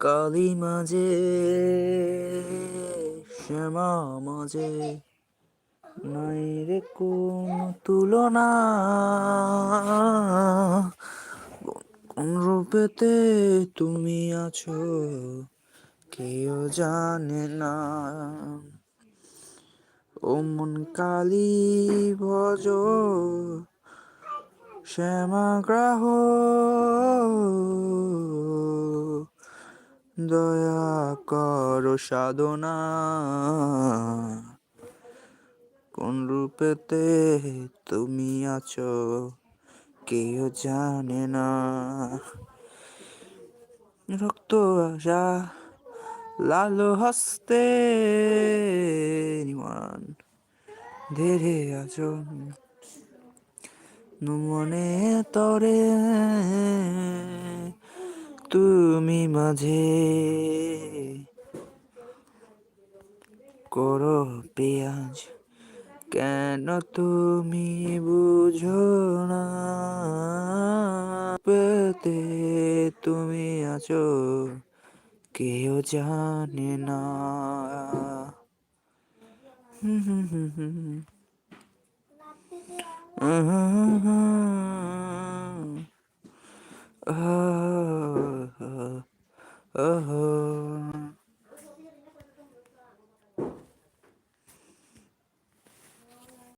কালি মাঝে, শ্যামা মাঝে, নাই রে কোন তুলনা। কোন রূপেতে তুমি আছো, কেউ জানে না। ও মন কালী ভজ, শ্যামা গ্রাহ দয়া করো সাধনা। কোন রূপেতে তুমি আছো কেউ জানে না। রক্ত আশা লাল হস্তে নিমান ধীরে আছো মনে তরে। তুমি মাঝে করো পেঁয়াজ। কেন তুমি বুঝো না? তুমি আছো কেউ জানে না। হুম হুম হুম হুম oh, oh, oh.